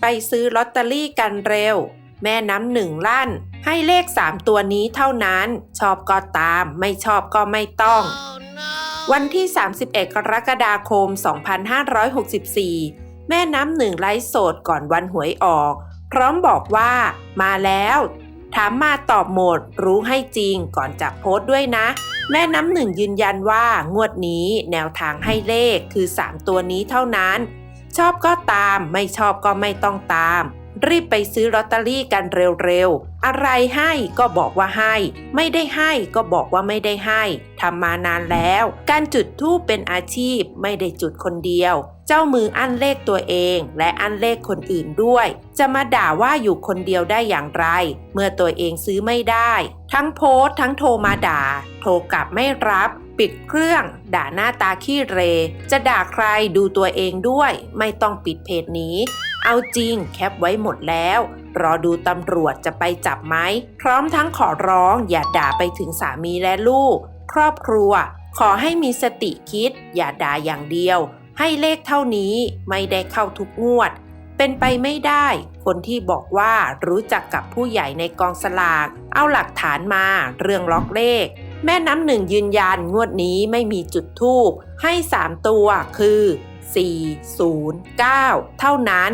ไปซื้อลอตเตอรี่กันเร็ว แม่น้ำหนึ่งลั่น ให้เลข3ตัวนี้เท่านั้น ชอบก็ตาม ไม่ชอบก็ไม่ต้องวันที่ 31 กรกฎาคม 2564 แม่น้ำหนึ่งไลฟ์สดก่อนวันหวยออก พร้อมบอกว่า มาแล้ว ถามมาตอบหมด รู้ให้จริงก่อนจะโพสต์ด้วยนะ แม่น้ำหนึ่งยืนยันว่างวดนี้แนวทางให้เลขคือ 3 ตัวนี้เท่านั้น ชอบก็ตาม ไม่ชอบก็ไม่ต้องตาม รีบไปซื้อลอตเตอรี่กันเร็วๆ อะไรให้ก็บอกว่าให้ ไม่ได้ให้ก็บอกว่าไม่ได้ให้ทำมานานแล้ว การจุดธูปเป็นอาชีพไม่ได้จุดคนเดียว เจ้ามืออั้นเลขตัวเอง และอั้นเลขคนอื่นด้วย จะมาด่าว่าอยู่คนเดียวได้อย่างไร เมื่อตัวเองซื้อไม่ได้ ทั้งโพสต์ทั้งโทรมาด่า โทรกลับไม่รับ ปิดเครื่อง ด่าหน้าตาขี้เร จะด่าใครดูตัวเองด้วย ไม่ต้องปิดเพจนี้ เอาจริงแคปไว้หมดแล้ว รอดูตำรวจจะไปจับไหม พร้อมทั้งขอร้องอย่าด่าไปถึงสามีและลูก ครอบครัว ขอให้มีสติคิด อย่าด่าอย่างเดียว ให้เลขเท่านี้ไม่ได้เข้าทุกงวด เป็นไปไม่ได้ คนที่บอกว่ารู้จักกับผู้ใหญ่ในกองสลาก เอาหลักฐานมาเรื่องล็อกเลข แม่น้ำหนึ่งยืนยันงวดนี้ไม่มีจุดทูบให้ 3 ตัวคือ 409 เท่านั้น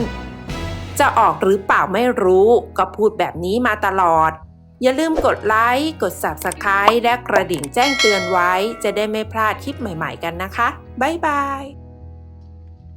จะออกหรือเปล่าไม่รู้ ก็พูดแบบนี้มาตลอด อย่าลืมกดไลค์ กด Subscribe และกระดิ่งแจ้งเตือนไว้ จะได้ไม่พลาดคลิปใหม่ ๆ กันนะคะ บ๊ายบาย